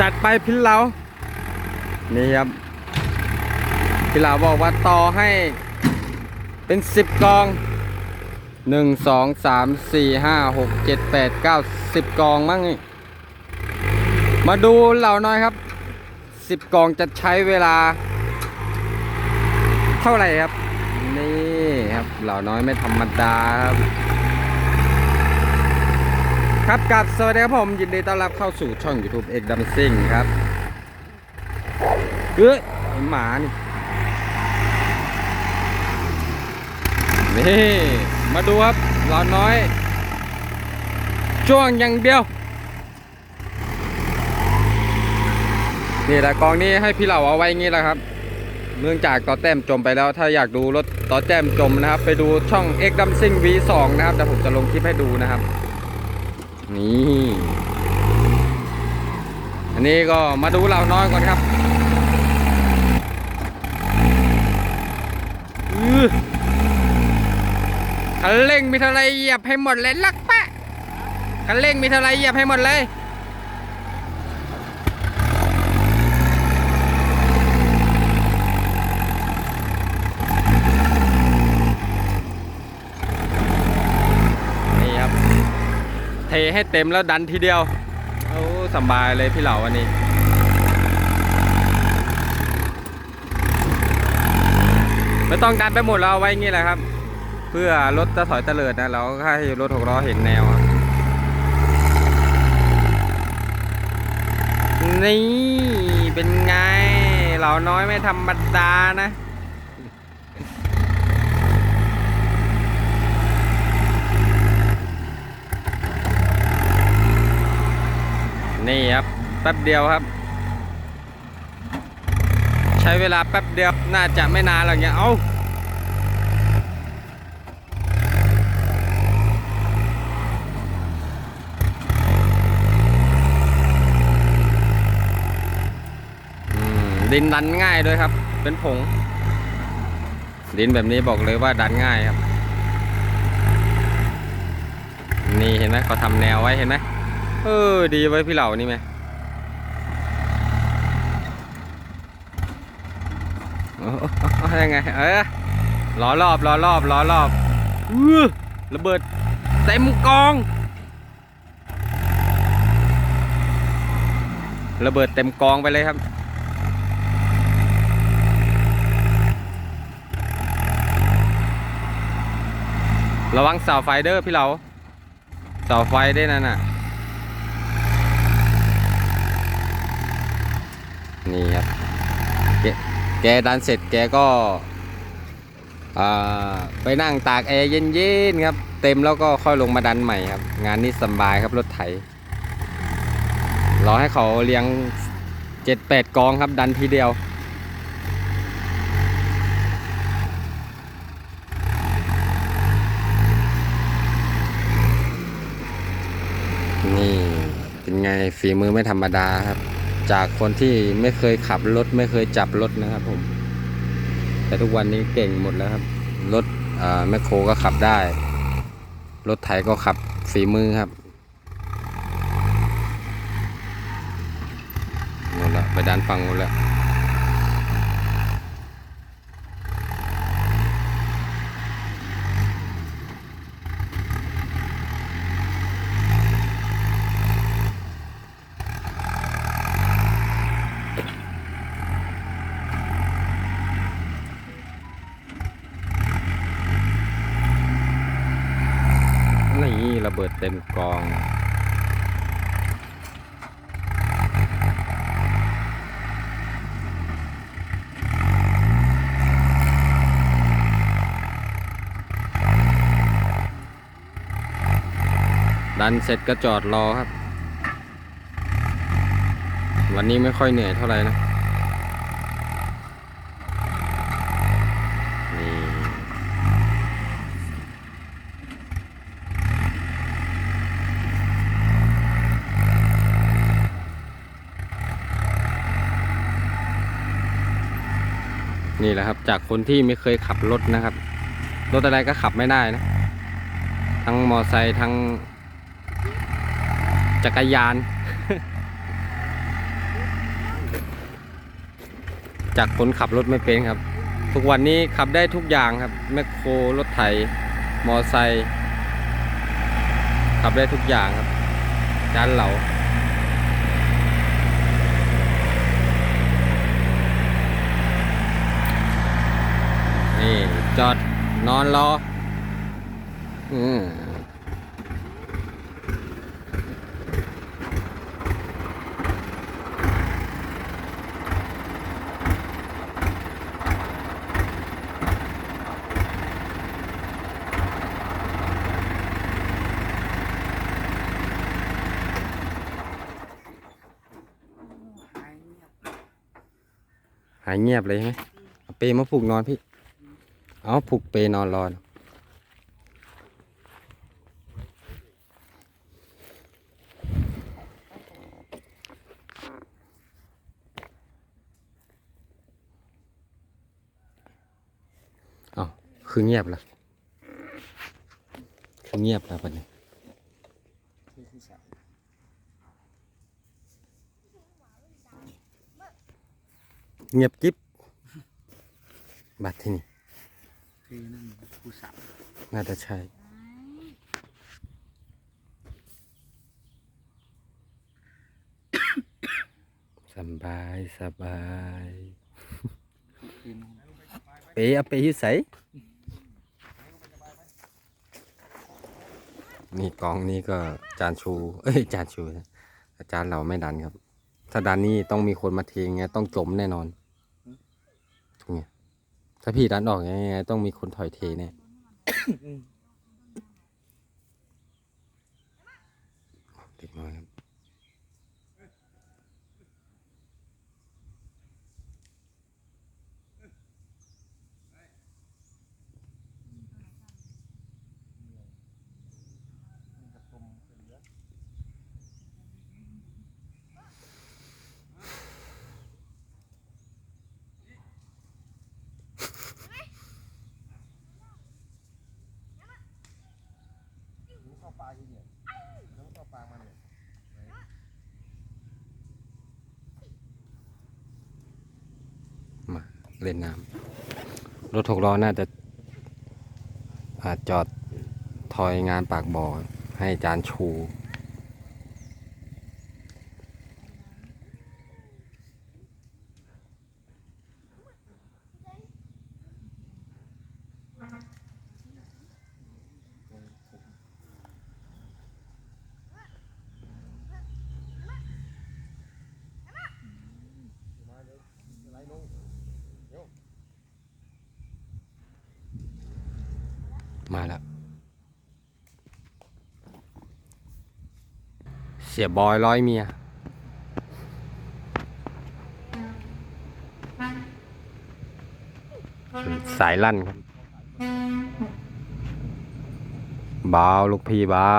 จัดไปพี่เหลานี่ครับ พี่เหลาบอกว่าต่อให้เป็นสิบกองหนึ่งสองสามสี่ห้าหกเจ็ดแปดเก้าสิบกองมั้งนี่มาดูเหล่าน้อยครับสิบกองจะใช้เวลา เท่าไหร่ครับ นี่ครับเหล่าน้อยไม่ธรรมดาครับ ครับกับสวัสดีครับผมยินดีต้อนรับเข้าสู่ช่อง YouTube เอกดัมซิงครับเอ้ยไอ้หมานี่นี่มาดูครับหล่าน้อยช่วงอย่างเดียว นี่แหละกองนี้ให้พี่เหล่าเอาไว้งี้แหละครับ เนื่องจากต่อแต้มจมไปแล้วถ้าอยากดูรถต่อแต้มจมนะครับ ไปดูช่อง X d u m s i n g V2 นะครับเดี๋ยวผมจะลงคลิปให้ดูนะครับ นี่ อันนี้ก็มาดูเหล่าน้อยก่อนครับคันเร่งมีเท่าไรเหยียบให้หมดเลยลักปะคันเร่งมีเท่าไรเหยียบให้หมดเลย นี่ครับ เทให้เต็มแล้วดันทีเดียวโอ้สบายเลยพี่เหล่าวันนี้ ไม่ต้องดันไปหมดเราเอาไว้งี้แหละครับ เพื่อรถจะถอยเตลิดนะเราก็ให้รถหกล้อเห็นแนวครับนี่เป็นไงเราน้อยไม่ธรรมดานะ นี่ครับ แป๊บเดียวครับ ใช้เวลาแป๊บเดียวน่าจะไม่นานหรอกเนี่ย เอาดินดันง่ายด้วยครับ เป็นผง ดินแบบนี้บอกเลยว่าดันง่ายครับ นี่เห็นไหมเขาทำแนวไว้เห็นไหม เออ ดีไว้พี่เหล่านี่ไหมโอ้ยังไง เออล้อรอบล้อรอบล้อรอบอื้อระเบิดเต็มกอง ระเบิดเต็มกองไปเลยครับระวังเสาไฟเด้อพี่เหลาเสาไฟได้นั่นน่ะ นี่ครับแกแกดันเสร็จแกก็ไปนั่งตากแอร์เย็นๆครับ เต็มแล้วก็ค่อยลงมาดันใหม่ครับ งานนี้สบายครับรถไถรอให้เขาเลี้ยงเจ็ดแปดกองครับ ดันทีเดียว นี่เป็นไงฝีมือไม่ธรรมดาครับ จากคนที่ไม่เคยขับรถไม่เคยจับรถนะครับผม แต่ทุกวันนี้เก่งหมดแล้วครับ รถแมคโครก็ขับได้ รถไถก็ขับฝีมือครับหมดละไปด้านฟังหมดแล้ว นี่ระเบิดเต็มกอง ดันเสร็จก็จอดรอครับ วันนี้ไม่ค่อยเหนื่อยเท่าไหร่นะ นี่แหละครับ จากคนที่ไม่เคยขับรถนะครับ รถอะไรก็ขับไม่ได้นะ ทั้งมอไซค์ทั้ง จักรยาน จากคนขับรถไม่เป็นครับ ทุกวันนี้ขับได้ทุกอย่างครับ แมคโครรถไถ มอไซค์ขับได้ทุกอย่างครับจานเหล่า อนรออืมหายเงียบเลยใช่ไหมเอาเปมาผูกนอนพี่ เอาผูกเปนอนรอนเอาคือเงียบละคือเงียบล้วปะเนี่ยเงียบกิ๊บบัดที่นี่ คือนั่นผู้สาวน่าจะใช่ สบายสบายคืนเปเอาเปยืดใสนี่กองนี้ก็จานชู เอ้ยจานชู อาจารย์เราไม่ดันครับ ถ้าดันนี่ต้องมีคนมาเทงไงต้องจมแน่นอน ถ้าพี่ดันออกยังไงต้องมีคนถอยเทแน่เด็กน้อยครับ มาเล่นน้ำรถหกล้อน่าจะอาจจอดทอยงานปากบ่อให้จานชู มาแล้ว เสียบอยร้อยเมีย สายลั่นครับเบาลูกพี่เบา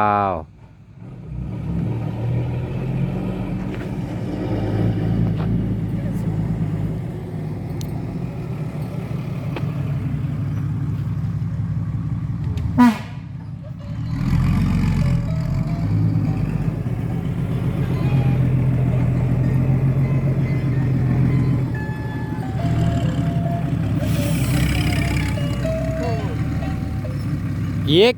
อีก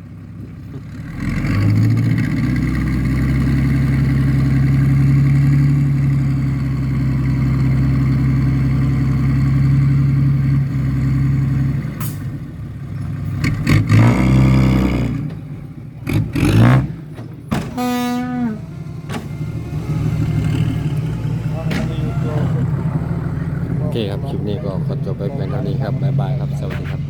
โอเคครับ คลิปนี้ก็ขอจบไปเป็นเท่านี้ครับ บ๊ายบายครับ สวัสดีครับ